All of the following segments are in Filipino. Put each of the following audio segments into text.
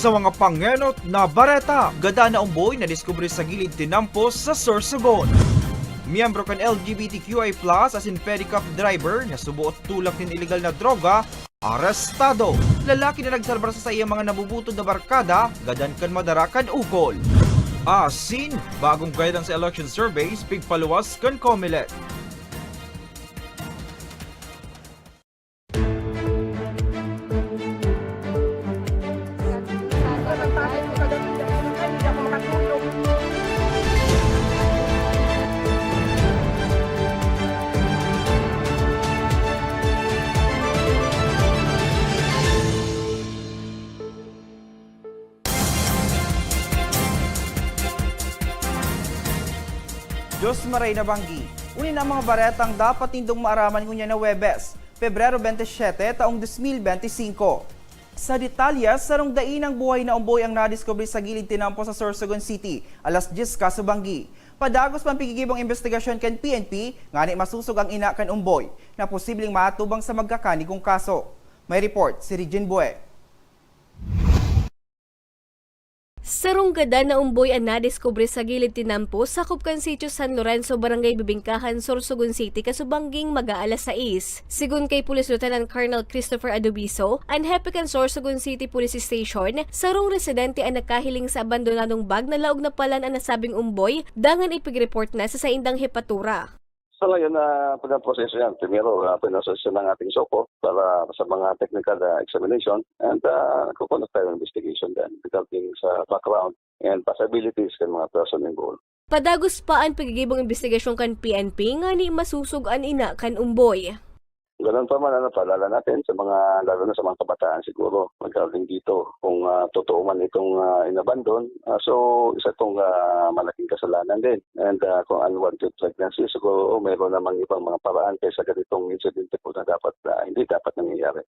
Sa mga pangenot na bareta, gada na umboy na diskubre sa gilid tinampos sa Sorsogon. Miyembro kan LGBTQI+, as in pedicab driver, na subuot tulak ng illegal na droga, arestado. Lalaki na nagsalbar sa iya mga nabubutod na barkada, gadan kan madarakan ukol. Asin, bagong guidance sa election surveys, pigpaluwas kan Comelec. Maray na banggi. Unin ang mga baretang dapat tindong maaraman kunya na Webes, Pebrero 27, taong 2025. Sa detalya, sarong dain ang buhay na umboy ang nadiscover sa gilid tinampo sa Sorsogon City, alas 10 ka sa. Padagos pang pigigibang investigasyon kan PNP, nga ni masusog ang ina kan umboy, na posibleng matubang sa magkakanigong kaso. May report si Regine Bue. Sarong gada na umboy ang nadiskubre sa gilid tinampo sa Kupkan Sitio San Lorenzo, Barangay Bibingkahan, Sorsogon City, kasubangging mag-aalas 6. Sigun kay Police Lieutenant Colonel Christopher Adobiso, ang Hepecan Sorsogon City Police Station, sarong residente ang nakahiling sa abandonadong bag na laog na palan ang nasabing umboy, dangan ipig-report na sa saindang hepatura. So ngayon na pagka-proseso yan, primero uh, pinasosyo ng ating SOCO para sa mga technical uh, examination and uh, kukonduct tayo ng investigation then regarding sa background and possibilities ng mga person involved. Padagos pa ang pagigibong investigasyon kan PNP nga ni masusog ang ina kan umboy. Ganun pa man, ano, paalala natin sa mga, lalo na sa mga kabataan siguro, regarding dito, kung uh, totoo man itong uh, inabandon, uh, so isa itong uh, malaking kasalanan din. And uh, kung unwanted pregnancy, siguro oh, mayroon namang ibang mga paraan kaysa ganitong incident po na dapat, uh, hindi dapat nangyayari.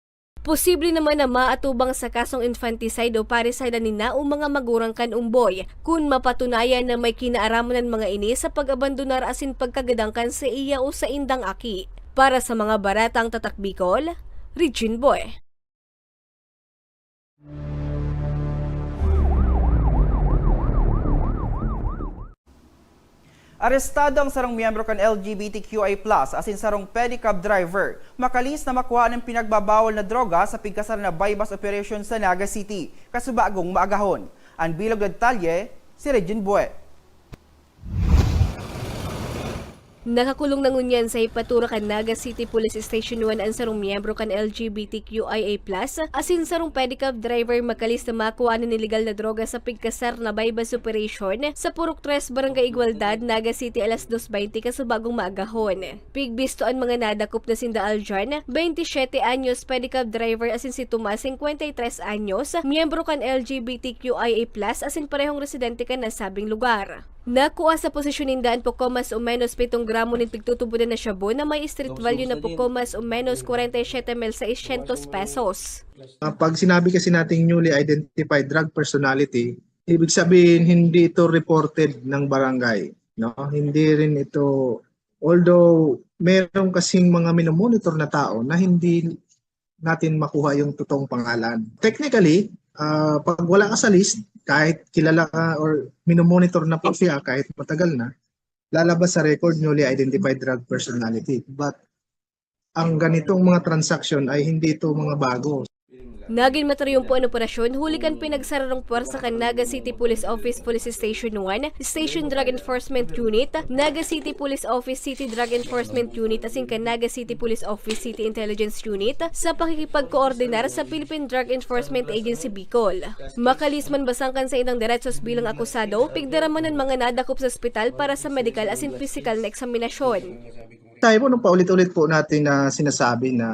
Posible naman na maatubang sa kasong infanticide o parricide ni na o mga magurang kan umboy kung mapatunayan na may kinaaraman ng mga ini sa pag-abandonar asin pagkagadangkan sa iya o sa indang aki. Para sa mga baratang tatak Bicol, Regine Boy. Arestado ang sarong miyembro kan LGBTQI+, as in sarong pedicab driver, makalis na makuha ng pinagbabawal na droga sa pigkasar na bypass operation sa Naga City, kasubagong maagahon. Ang bilog detalye, si Regine Bue. Nakakulong na ngunyan sa ipatura kan Naga City Police Station 1 ang sarong miyembro kan LGBTQIA+, asin sarong pedicab driver makalis na makuha ng illegal na droga sa pigkasar na bypass operation sa Purok 3 Barangay Igualdad, Naga City alas 2.20 kasubagong maagahon. Pigbisto ang mga nadakop na sinda Aljan, 27 anyos pedicab driver asin si Tomas, 53 anyos, miyembro kan LGBTQIA+, asin parehong residente kan nasabing lugar. Nakuha sa posisyon nindaan po mas o menos 7 gramo ng tigtutubo na shabu na may street value na po mas o menos 47 mil sa 600 pesos. Uh, pag sinabi kasi nating newly identified drug personality, ibig sabihin hindi ito reported ng barangay. No? Hindi rin ito, although meron kasing mga minomonitor na tao na hindi natin makuha yung totoong pangalan. Technically, uh, pag wala ka sa list, kahit kilala ka or minomonitor na po siya kahit matagal na, lalabas sa record newly identified drug personality. But ang ganitong mga transaction ay hindi ito mga bago. Naging matariyong po ang operasyon, hulikan pinagsararong puwersa kan Naga City Police Office Police Station 1, Station Drug Enforcement Unit, Naga City Police Office City Drug Enforcement Unit, asin kan Naga City Police Office City Intelligence Unit sa pakikipagkoordinar sa Philippine Drug Enforcement Agency Bicol. Makalis man basangkan sa inang diretsos bilang akusado, pigdaraman ng mga nadakop sa ospital para sa medical asin physical na eksaminasyon. Tayo po nung paulit-ulit po natin na sinasabi na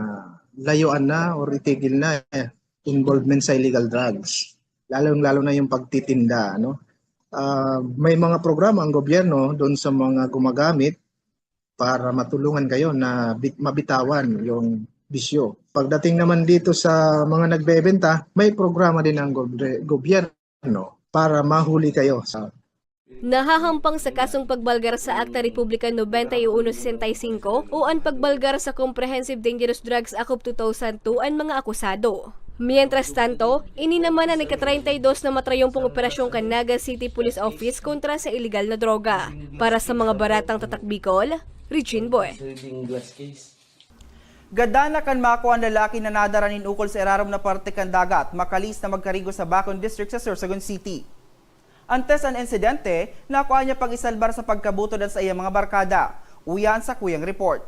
layuan na or itigil na eh, involvement sa illegal drugs. Lalo-lalo na yung pagtitinda. No? Ah, may mga programa ang gobyerno doon sa mga gumagamit para matulungan kayo na bit- mabitawan yung bisyo. Pagdating naman dito sa mga nagbebenta, may programa din ang gobre- gobyerno para mahuli kayo sa Nahahampang sa kasong pagbalgar sa Akta Republika 9165 o ang pagbalgar sa Comprehensive Dangerous Drugs Act of 2002 ang mga akusado. Mientras tanto, ini naman ang nagka-32 na matrayompong operasyon kan Naga City Police Office kontra sa illegal na droga. Para sa mga baratang tatak Bicol, Regine Boy. Gadana kan mako ang lalaki na nadaranin ukol sa irarom na parte kan dagat, makalis na magkarigo sa Bacon District sa Sorsogon City. Antes ang insidente, nakuha niya pag isalbar sa pagkabuto sa iyang mga barkada. Uyan sa kuyang report.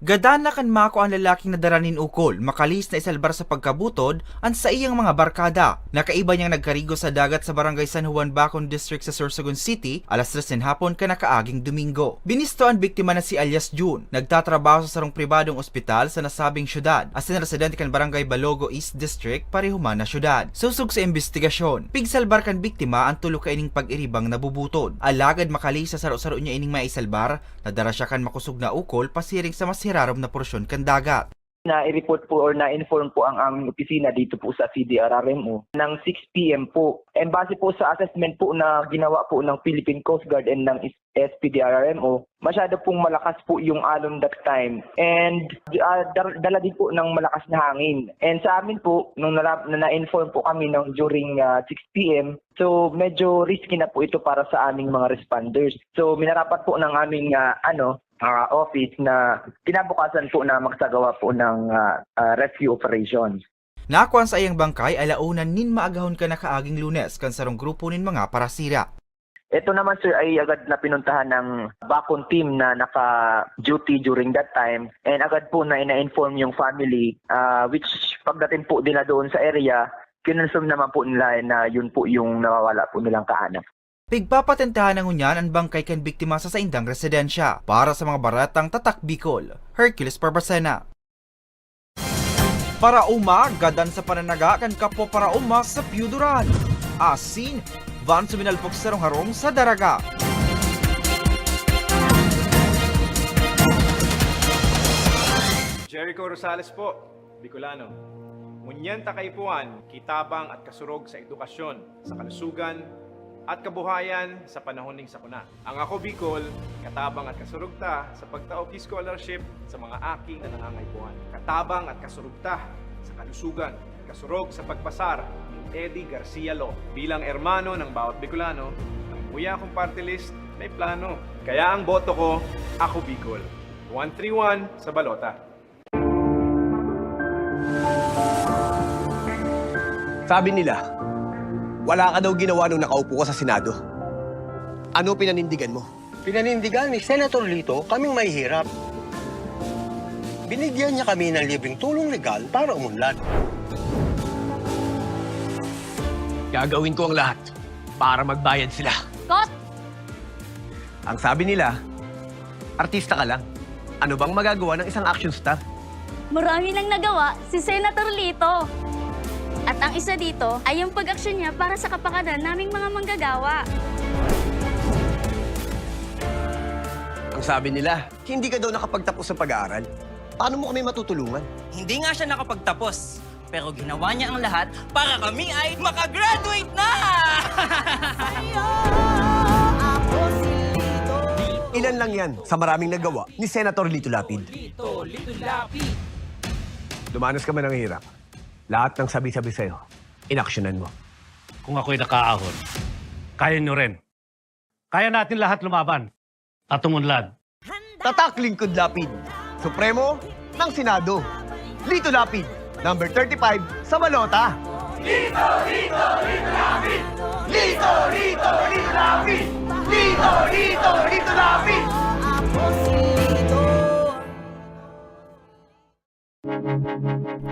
Gadana kan mako ang lalaking nadaranin ukol, makalis na isalbar sa pagkabutod ang sa iyang mga barkada. Nakaiba niyang nagkarigo sa dagat sa barangay San Juan Bacon District sa Sorsogon City, alas 3 ng hapon kanakaaging Domingo. Binisto ang biktima na si alias June, nagtatrabaho sa sarong pribadong ospital sa nasabing syudad, as in residente kan barangay Balogo East District, parehuman na syudad. Susug sa investigasyon, pigsalbar kan biktima ang tulo ka ining pag-iribang nabubutod. Alagad makalis sa saro-saro niya ining maisalbar, nadara siya kan makusog na ukol pasiring sa mas hirarom na porsyon kan dagat. na i-report po or na-inform po ang aming opisina dito po sa CDRRMO ng 6 p.m. po. And base po sa assessment po na ginawa po ng Philippine Coast Guard and ng SPDRRMO, masyado pong malakas po yung alon that time. And uh, dala din po ng malakas na hangin. And sa amin po, nung na-inform po kami ng during uh, 6 p.m., so medyo risky na po ito para sa aming mga responders. So minarapat po ng aming uh, ano, uh, office na kinabukasan po na magsagawa po ng uh, uh, rescue operations. Nakuan sa iyang bangkay alaunan nin maagahon ka nakaaging lunes kan sarong grupo nin mga parasira. Ito naman sir ay agad na pinuntahan ng Bacon team na naka-duty during that time and agad po na ina-inform yung family uh, which pagdating po nila doon sa area, kinonfirm naman po nila na yun po yung nawawala po nilang kaanak. Pigpapatentahan ng unyan ang bangkay kan biktima sa saindang residensya para sa mga baratang tatak Bicol. Hercules Barbacena. Para uma, gadan sa pananaga kan kapo para uma sa Piuduran. Asin, van suminalpok sa harong sa daraga. Jericho Rosales po, Bicolano. Munyan takaipuan, kitabang at kasurog sa edukasyon, sa kalusugan, at kabuhayan sa panahon ng sakuna. Ang ako Bicol, katabang at kasurog ta sa pagtaoki scholarship sa mga aking na. Katabang at kasurog ta sa kalusugan, kasurog sa pagpasar ni Eddie Garcia Lo. Bilang ermano ng bawat Bicolano, ang kuya kong party list may plano. Kaya ang boto ko, ako Bicol. 131 sa balota. Sabi nila, wala ka daw ginawa nung nakaupo ka sa Senado. Ano pinanindigan mo? Pinanindigan ni Senator Lito kaming may hirap. Binigyan niya kami ng libreng tulong legal para umunlad. Gagawin ko ang lahat para magbayad sila. Kot! Ang sabi nila, artista ka lang. Ano bang magagawa ng isang action star? Marami nang nagawa si Senator Lito. At ang isa dito ay yung pag-aksyon niya para sa kapakanan naming mga manggagawa. Ang sabi nila, hindi ka daw nakapagtapos sa pag-aaral. Paano mo kami matutulungan? Hindi nga siya nakapagtapos. Pero ginawa niya ang lahat para kami ay makagraduate na! Ilan lang yan sa maraming nagawa ni Senator Lito Lapid. Dumanas ka man ng hirap. Lahat ng sabi-sabi sa'yo, inaksyonan mo. Kung ako'y nakaahon, kaya nyo rin. Kaya natin lahat lumaban at umunlad. Tatak Lingkod Lapid, Supremo ng Senado. Lito Lapid, number 35 sa Balota. Lito, Lito, Lito Lapid! Lito, Lito, Lito Lapid! Lito, Lito, Lito Lapid!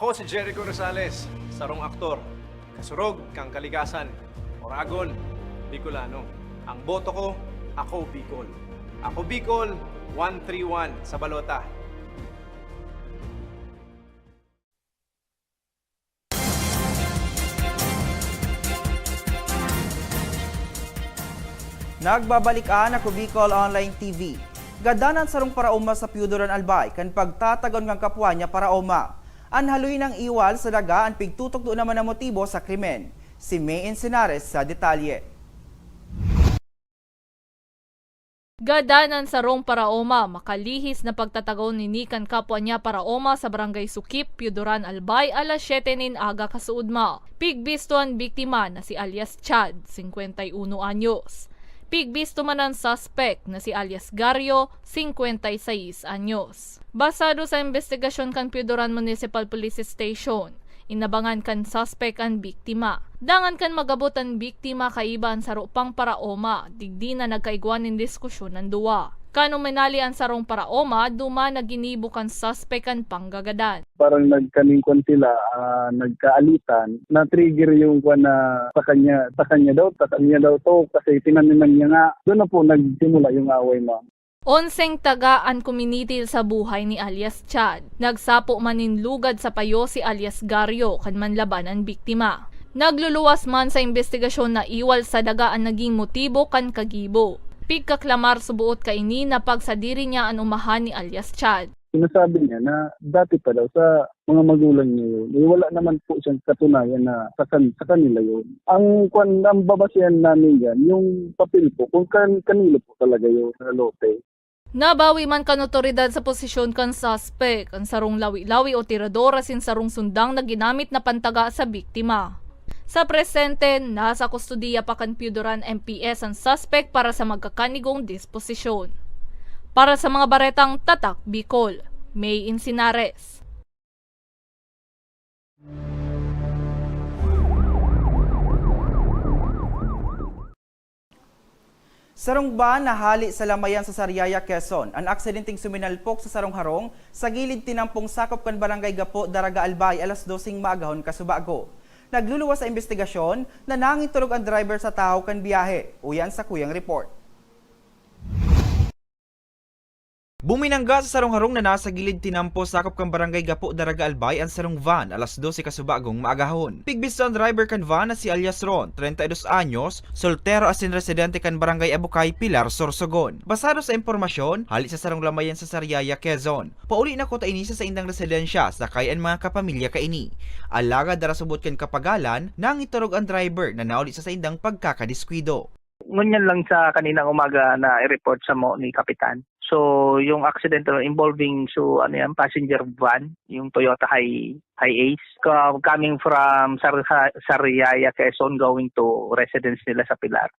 Ako si Jericho Rosales, sarong aktor. Kasurog kang kaligasan. Oragon, Bicolano. Ang boto ko, ako Bicol. Ako Bicol, 131 sa balota. Nagbabalikaan ako Bicol Online TV. Gadanan sarong paraoma sa Piudoran Albay kan pagtatagon ng kapwa niya paraoma. Anhaluin ang iwal sa daga ang pigtutok doon naman ang motibo sa krimen. Si May Encinares sa detalye. Gadanan sa Rong Paraoma, makalihis na pagtatagon ni Nikan kapwa niya Paraoma sa Barangay Sukip, Piudoran, Albay, alas 7 nin aga kasuudma. Pigbistuan biktima na si alias Chad, 51 anyos. Pigbisto man ang suspect na si alias Gario, 56 anyos. Basado sa investigasyon kan Piudoran Municipal Police Station, inabangan kan suspect ang biktima. Dangan kan magabot ang biktima kaiban sa rupang paraoma, digdi na nagkaigwan ng diskusyon ng duwa. Kano menali ang sarong paraoma, duma na ginibo kan suspect ang panggagadan. parang nagkaningkon sila, ah, nagkaalitan, na-trigger yung kwan na sa kanya, sa kanya daw, sa kanya daw to, kasi tinaniman niya nga. Doon na po nagsimula yung away mo. Onseng tagaan community sa buhay ni alias Chad. Nagsapo manin lugad sa payo si alias Gario kan manlaban ang biktima. Nagluluwas man sa investigasyon na iwal sa dagaan naging motibo kan kagibo. Pigkaklamar subuot kaini na pagsadiri niya ang umahan ni alias Chad. Sinasabi niya na dati pa daw sa mga magulang niya yun, eh, wala naman po siyang katunayan na sa, kan- sa kanila yun. Ang, kwan, ang babasihan namin yan, yung papel po, kung kan, kanilo po talaga yun sa lote. Nabawi man kan otoridad sa posisyon kan suspect, ang sarong lawi-lawi o tiradora sin sarong sundang na ginamit na pantaga sa biktima. Sa presente, nasa kustudiya pa kan Piudoran MPS ang suspect para sa magkakanigong disposisyon. Para sa mga baretang Tatak Bicol, May Insinares. Sarong ba nahali sa lamayan sa Sariaya, Quezon? Ang aksidenteng suminalpok sa Sarong Harong sa gilid tinampong sakop kan Barangay Gapo, Daraga Albay, alas 12 maagahon kasubago. Nagluluwas sa investigasyon na nangitulog ang driver sa tao kan biyahe. Uyan sa kuyang report. Buminangga sa sarong harong na nasa gilid tinampo sakop kang barangay Gapo Daraga Albay ang sarong van alas 12 kasubagong maagahon. Pigbisto ang driver kan van na si alias Ron, 32 anyos, soltero asin residente kan barangay Abukay Pilar, Sorsogon. Basado sa impormasyon, hali sa sarong lamayan sa Sariaya, Quezon. Pauli na ko ta ini sa indang residensya sa kayan mga kapamilya kaini. Alaga dara subot kan kapagalan, nang iturog ang driver na nauli sa indang pagkakadiskwido. Ngunyan lang sa kaninang umaga na i-report sa mo ni Kapitan. So, yung accident involving so ano yan, passenger van, yung Toyota Hi Hi Ace, co- coming from Sar Sariaya, Quezon, going to residence nila sa Pilar.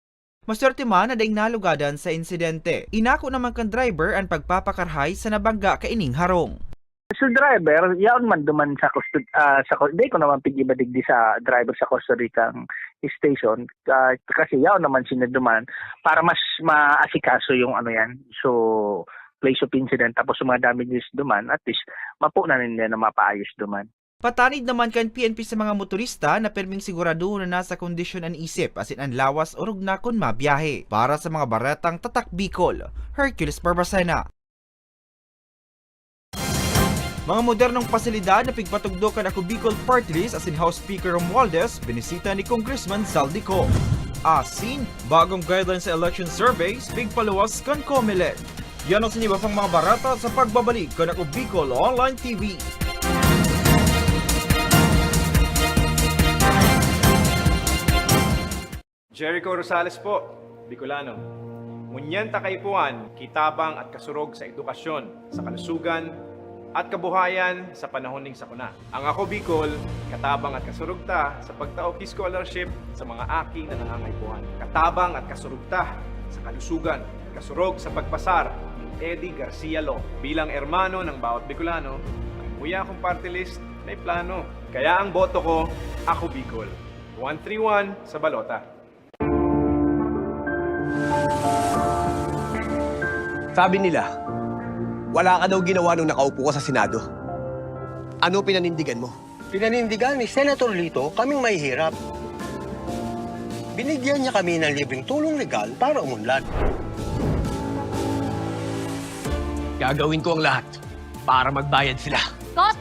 Maswerte man na daing nalugadan sa insidente. Inako naman kan driver ang pagpapakarhay sa nabangga kaining harong. Sa driver, yaon man duman sa custody, uh, sa di ko naman pigibadigdi sa driver sa Costa Ricang station ah, kasi yaon naman sila duman para mas maasikaso yung ano yan. So, place of incident tapos mga damages duman at least mapo na nila na mapaayos duman. Patanid naman kan PNP sa mga motorista na perming sigurado na nasa kondisyon ang isip asin ang lawas o rugna kon mabiyahe. Para sa mga baretang tatak Bicol, Hercules Barbacena. Mga modernong pasilidad na pigpatugdokan ako Bicol Party List asin House Speaker Romualdez, binisita ni Congressman Saldico. Asin, bagong guidelines sa election surveys, pigpaluwas kan Comelec. Yan ang siniba pang mga barata sa pagbabalik kan ako Bicol Online TV. Jericho Rosales po, Bicolano. Ngunyan takaypuan, kitabang at kasurog sa edukasyon, sa kalusugan, at kabuhayan sa panahon ning sakuna. Ang ako Bicol, katabang at kasurog ta sa pagtaok scholarship sa mga aki na. Katabang at kasurog ta sa kalusugan, kasurog sa pagpasar ni Eddie Garcia Lo. Bilang ermano ng bawat Bicolano, ang kuya kong party list may plano Kaya ang boto ko, ako Bicol. 131 sa balota. Sabi nila, wala ka daw ginawa nung nakaupo ka sa Senado. Ano pinanindigan mo? Pinanindigan ni Senator Lito kaming mahihirap. Binigyan niya kami ng libreng tulong legal para umunlad. Gagawin ko ang lahat para magbayad sila. Kot!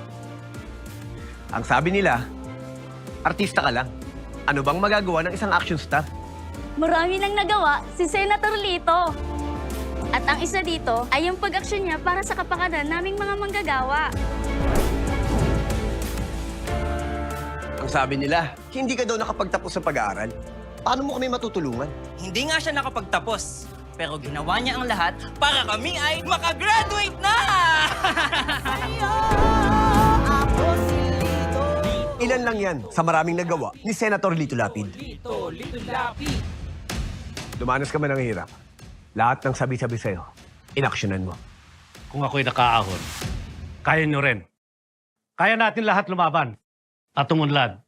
Ang sabi nila, artista ka lang. Ano bang magagawa ng isang action star? Marami nang nagawa si Senator Lito. At ang isa dito ay yung pag-aksyon niya para sa kapakanan naming mga manggagawa. Ang sabi nila, hindi ka daw nakapagtapos sa pag-aaral. Paano mo kami matutulungan? Hindi nga siya nakapagtapos. Pero ginawa niya ang lahat para kami ay makagraduate na! Ilan lang yan sa maraming nagawa ni Senator Lito Lapid. Dumanas ka man ng hirap. Lahat ng sabi-sabi sa'yo, inaksyonan mo. Kung ako'y nakaahon, kaya nyo rin. Kaya natin lahat lumaban at umunlad.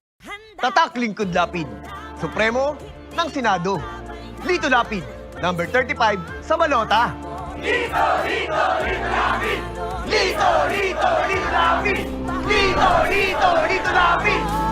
Tatak Lingkod Lapid, Supremo ng Senado. Lito Lapid, number 35 sa balota. Lito, Lito, Lito Lapid! Lito, Lito, Lito Lapid! Lito, Lito, Lito Lapid!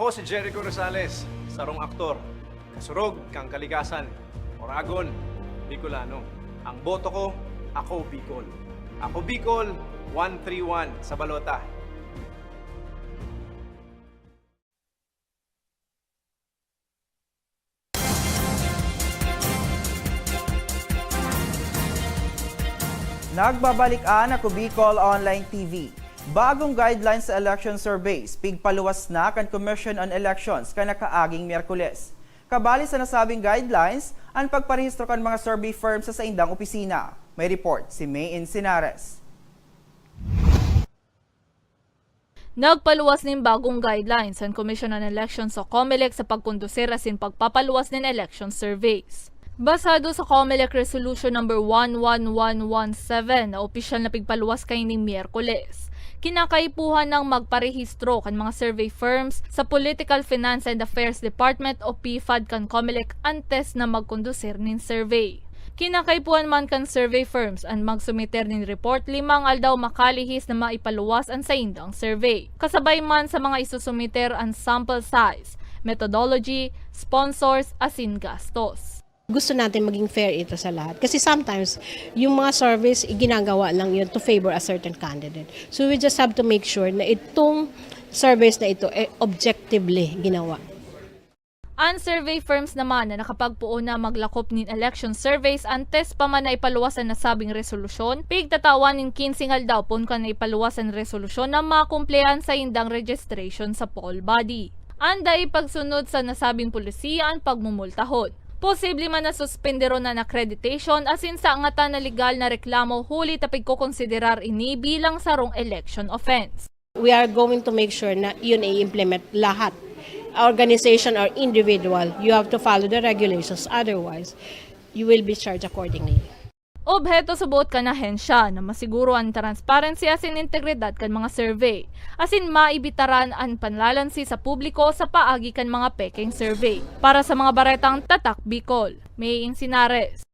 Ako si Jericho Rosales, sarong aktor. Kasurog kang kalikasan. Oragon, Bicolano. Ang boto ko, ako Bicol. Ako Bicol, 131 sa balota. Nagbabalik-an ako Bicol Online TV. Bagong guidelines sa election surveys, pigpaluwas na kan Commission on Elections kanakaaging Miyerkules. Kabali sa nasabing guidelines, ang pagparehistro kan mga survey firms sa saindang opisina. May report si May Encinares. Nagpaluwas nin bagong guidelines ang Commission on Elections sa COMELEC sa pagkondusir asin pagpapaluwas nin election surveys. Basado sa COMELEC Resolution number 11117 na opisyal na pigpaluwas kay ning Miyerkules. Kinakaipuhan ng magparehistro kan mga survey firms sa Political Finance and Affairs Department o PFAD kan COMELEC antes na magkondusir nin survey. Kinakaipuan man kan survey firms ang magsumiter nin report limang aldaw makalihis na maipaluwas ang sa indang survey. Kasabay man sa mga isusumiter ang sample size, methodology, sponsors, asin gastos. Gusto natin maging fair ito sa lahat. Kasi sometimes, yung mga surveys, ginagawa lang yun to favor a certain candidate. So we just have to make sure na itong surveys na ito, eh, objectively ginawa. Ang survey firms naman na nakapagpuo na maglakop nin election surveys antes pa man na ipaluwasan na sabing resolusyon, pigtatawan nin 15 aldaw pun kan na ipaluwasan resolusyon na makumplehan sa indang registration sa poll body. Anda ipagsunod sa nasabing polisiya ang pagmumultahon. Posible man na suspendero na accreditation asin sa angatan na legal na reklamo huli tapig ko konsiderar ini bilang sarong election offense. We are going to make sure na yun i-implement lahat. Organization or individual, you have to follow the regulations. Otherwise, you will be charged accordingly. Obheto subot ka na hensya na masiguro ang transparency asin integridad kan mga survey. Asin maibitaran ang panlalansi sa publiko sa paagi kan mga peking survey. Para sa mga baretang tatak Bicol, May Insinares.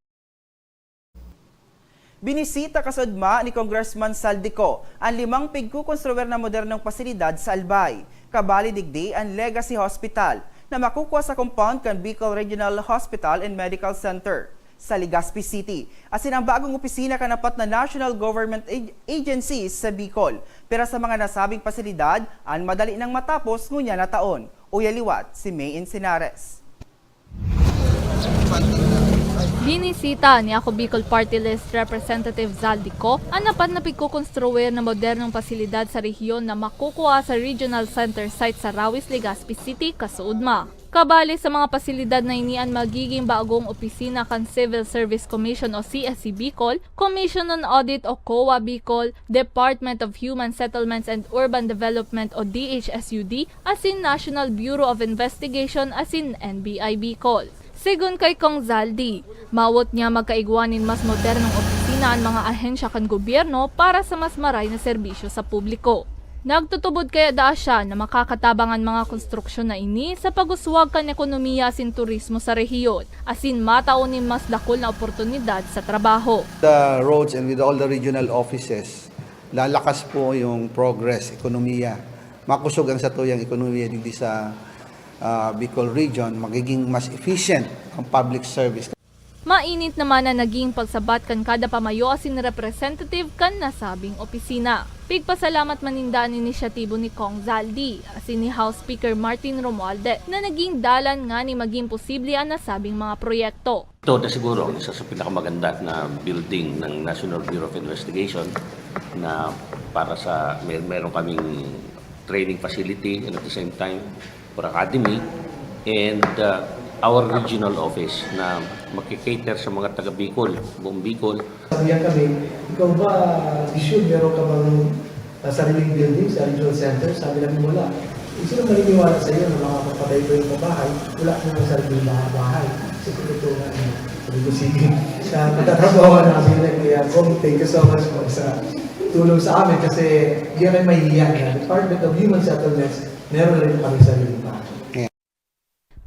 Binisita kasudma ni Congressman Saldico ang limang pigkukonstruwer na modernong pasilidad sa Albay. Kabali digdi ang Legacy Hospital na makukuha sa compound kan Bicol Regional Hospital and Medical Center sa Legazpi City. Asin ang bagong opisina kanapat na national government ag- agencies sa Bicol. Pero sa mga nasabing pasilidad, ang madali nang matapos ngunya na taon. Uyaliwat si May Encinares. Binisita ni Ako Bicol Party List Representative Zaldico ang napat na pagkukonstruwer na modernong pasilidad sa rehiyon na makukuha sa Regional Center site sa Rawis, Legazpi City, Kasuudma. Kabali sa mga pasilidad na inian magiging bagong opisina kan Civil Service Commission o CSC Bicol, Commission on Audit o COA Bicol, Department of Human Settlements and Urban Development o DHSUD, asin National Bureau of Investigation asin NBI Bicol. Sigun kay Kong Zaldi, mawot niya magkaigwanin mas modernong opisina ang mga ahensya kan gobyerno para sa mas maray na serbisyo sa publiko. Nagtutubod kaya daa siya na makakatabangan mga konstruksyon na ini sa paguswag kan ekonomiya asin turismo sa rehiyon, asin mataunin mas dakol na oportunidad sa trabaho. the roads and with all the regional offices, lalakas po yung progress, ekonomiya. Makusog ang satuyang ekonomiya dito sa ah, Bicol region, magiging mas efficient ang public service. Mainit naman na naging pagsabat kan kada pamayo asin representative kan nasabing opisina. Pigpasalamat manindaan inisyatibo ni Kong Zaldi asin ni House Speaker Martin Romualdez na naging dalan nga ni maging posible ang nasabing mga proyekto. Ito na siguro ang isa sa pinakamaganda na building ng National Bureau of Investigation na para sa mer meron kaming training facility and at the same time for academy and uh, our regional office na makikater sa mga taga Bicol, buong Bicol Sabihan kami, ikaw ba, issue, meron ka bang uh, sariling building sa regional center? Sabi namin wala. Eh, Sino maniniwala sa iyo na makakapatay ko yung bahay? Wala ka ng sariling bahay. Kasi ito nga, ano, sabi ko, sige. Sa nagtatrabaho na kami na kaya Kong, thank you so much po sa tulong sa amin kasi hindi kami mahihiya na Department of Human Settlements, meron rin kami bahay.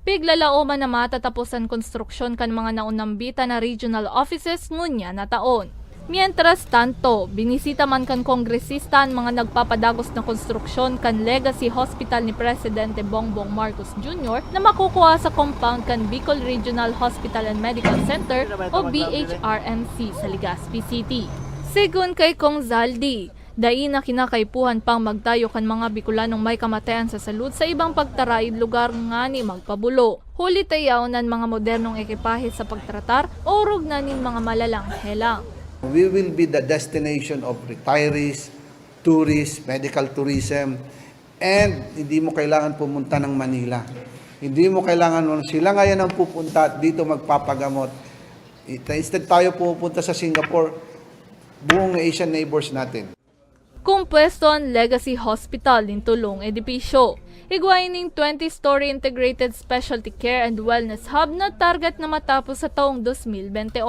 Piglalaoman na matatapos ang konstruksyon kan mga naunambita na regional offices ngunya na taon. Mientras tanto, binisita man kan kongresista ang mga nagpapadagos na konstruksyon kan Legacy Hospital ni Presidente Bongbong Marcos Jr. na makukuha sa compound kan Bicol Regional Hospital and Medical Center o BHRMC sa Legazpi City. Sigun kay Kong Zaldi, dai na kinakaipuhan pang magtayo kan mga Bicolanong may kamatayan sa salud sa ibang pagtaraid lugar nga ni magpabulo. Huli tayaw nan mga modernong ekipahe sa pagtratar o rog na nin mga malalang helang. We will be the destination of retirees, tourists, medical tourism, and hindi mo kailangan pumunta ng Manila. Hindi mo kailangan, sila ngayon ang pupunta at dito magpapagamot. Instead tayo pupunta sa Singapore, buong Asian neighbors natin. Kung pwesto ang Legacy Hospital in tulong edipisyo. Higwain ng 20-story integrated specialty care and wellness hub na target na matapos sa taong 2028.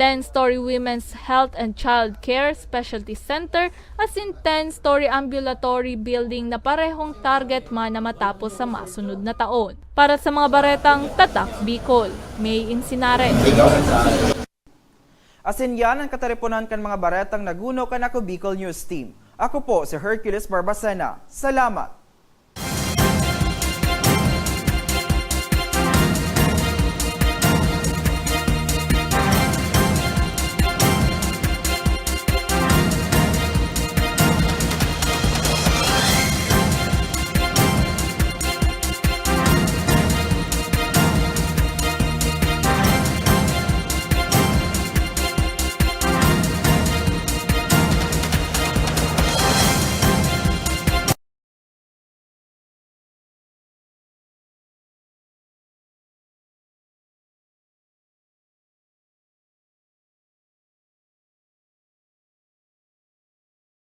10-story Women's Health and Child Care Specialty Center as in 10-story ambulatory building na parehong target man na matapos sa masunod na taon. Para sa mga baretang Tatak Bicol, May Insinare. Asin yan ang kataripunan kan mga baretang naguno kan ako Bicol News Team. Ako po si Hercules Barbacena. Salamat!